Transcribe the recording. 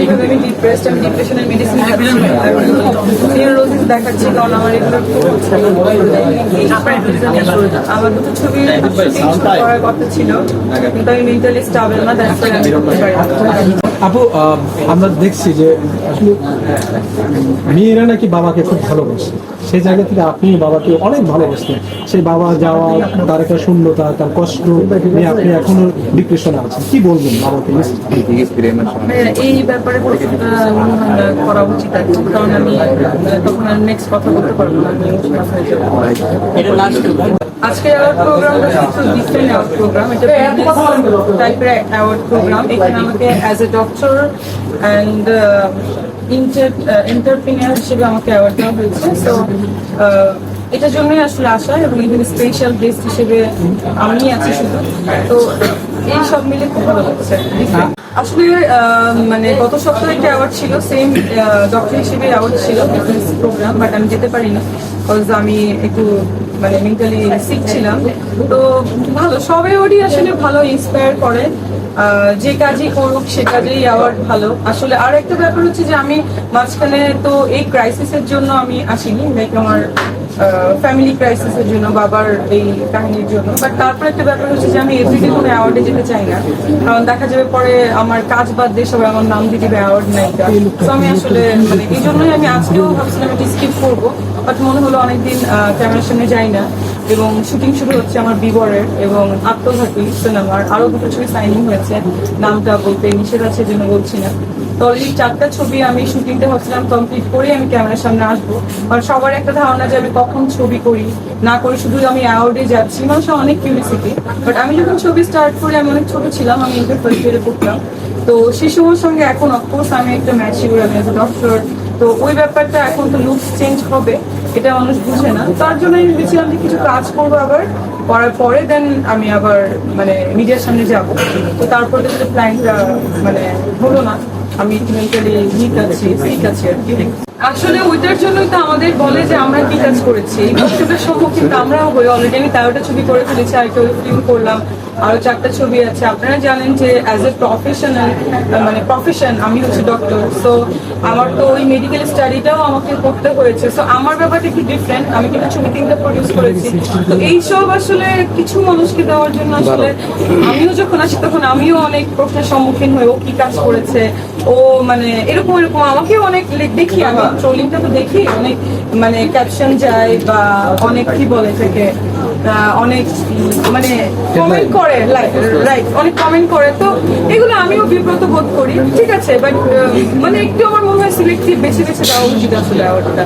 এইভাবে আমি ডিপ্রেসড আমি ডিপ্রেশনের মেডিসিন খাচ্ছি দেখাচ্ছি কারণ আমার এগুলো আমার দুটো ছবি করার কথা ছিল কিন্তু আমি মেন্টালি স্টাবল না দ্যাটস ওয়াই আমি করতে পারি না। আপু আমরা দেখছি যে আসলে মেয়েরা নাকি বাবাকে খুব ভালোবাসে। সেই জায়গা থেকে আপনি বাবাকে অনেক ভালোবাসতেন। সেই বাবা যাওয়া তার একটা শূন্যতা তার কষ্ট নিয়ে আপনি এখনও ডিপ্রেশনে আছেন। কি বলবেন বাবাকে? এই ব্যাপারে করা উচিত আর কি। কারণ আমি তখন আর নেক্সট কথা বলতে পারব না আমি হয়ে যাব। আজকে অ্যাওয়ার্ড প্রোগ্রামটা কিছু ডিফারেন্ট অ্যাওয়ার্ড প্রোগ্রাম এটা টাইপের অ্যাওয়ার্ড প্রোগ্রাম এখানে আমাকে as a doctor and entrepreneur হিসেবে আমাকে অ্যাওয়ার্ড দেওয়া হয়েছে তো এটার জন্যই আসলে আসা এবং ইভেন স্পেশাল গেস্ট হিসেবে আমি আছি শুধু। তো এই সব মিলে খুব ভালো লাগছে। আসলে মানে গত সপ্তাহে একটা অ্যাওয়ার্ড ছিল সেম ডক্টর হিসেবে অ্যাওয়ার্ড ছিল বিজনেস প্রোগ্রাম বাট আমি যেতে পারিনি বিকজ আমি একটু মানে মেন্টালি সিক ছিলাম। তো ভালো, সবে ওরই আসলে ভালো ইন্সপায়ার করে। যে কাজই করুক, সে কাজেই অ্যাওয়ার্ড ভালো। আসলে আর একটা ব্যাপার হচ্ছে যে আমি মাঝখানে তো এই ক্রাইসিসের জন্য আমি আসিনি। লাইক আমার ফ্যামিলি ক্রাইসিসের জন্য, বাবার এই কাহিনীর জন্য। বাট তারপর একটা ব্যাপার হচ্ছে যে আমি এভরিডে কোনো অ্যাওয়ার্ডে যেতে চাই না। কারণ দেখা যাবে পরে আমার কাজ বাদ দিয়ে সবাই আমার নাম দিয়ে দিবে অ্যাওয়ার্ড নায়িকা তো আমি আসলে মানে এই জন্যই আমি আজকেও ভাবছিলাম একটু স্কিপ করব। বাট মনে হলো অনেকদিন ক্যামেরার সামনে যাই না, এবং শুটিং শুরু হচ্ছে আমার বিবরের এবং আত্মঘাতী সিনেমার। আরও দুটো ছবি সাইনিং হয়েছে, নামটা বলতে নিষেধ আছে জন্য বলছি না। তো অলরেডি চারটা ছবি আমি শুটিংটা হচ্ছিলাম কমপ্লিট করে আমি ক্যামেরার সামনে আসব। আর সবার একটা ধারণা যে আমি কখন ছবি করি, না করে শুধু আমি অ্যাওয়ার্ডে যাচ্ছি। মানুষের অনেক কিউরিসিটি বাট আমি যখন ছবি স্টার্ট করি, আমি অনেক ছোট ছিলাম, আমি ইন্টার ফার্স্ট ইয়ারে পড়তাম। তো সেই সময়ের সঙ্গে এখন অফকোর্স আমি একটা ম্যাচ শিগুর আমি ডক্টর তো ওই ব্যাপারটা এখন তো লুক চেঞ্জ হবে, এটা মানুষ বুঝে না। তার জন্য আমি ভেবেছিলাম যে কিছু কাজ করব আবার, করার পরে দেন আমি আবার মানে মিডিয়ার সামনে যাব। তো তারপর তো প্ল্যানটা মানে হলো না। আমি মেন্টালি ঠিক আছি ঠিক আছে আর কি। আসলে ওইটার জন্যই তো আমাদের বলে যে আমরা কি কাজ করেছি। এই সম্মুখীন তো আমরাও হই। অলরেডি আমি তেরোটা ছবি করে ফেলেছি আর একটা ফিল্ম করলাম আরও চারটা ছবি আছে। আপনারা জানেন যে অ্যাজ এ প্রফেশনাল মানে প্রফেশন আমি হচ্ছে ডক্টর সো আমার তো ওই মেডিকেল স্টাডিটাও আমাকে করতে হয়েছে। সো আমার ব্যাপারটা একটু ডিফারেন্ট আমি কিন্তু ছবি তিনটা প্রডিউস করেছি। তো এইসব আসলে কিছু মানুষকে দেওয়ার জন্য আসলে আমিও যখন আসি তখন আমিও অনেক প্রশ্নের সম্মুখীন হই ও কি কাজ করেছে? ও মানে এরকম এরকম আমাকেও অনেক দেখি আমি। ট্রোলিংটা তো দেখি, অনেক মানে ক্যাপশন যায় বা অনেক কি বলে থেকে অনেক মানে কমেন্ট করে রাইট অনেক কমেন্ট করে। তো এগুলো আমিও বিব্রত বোধ করি, ঠিক আছে বাট মানে একটু আমার মনে হয় সিলেক্টিভ বেছে বেছে দেওয়া উচিত আসলে অ্যাওয়ার্ডটা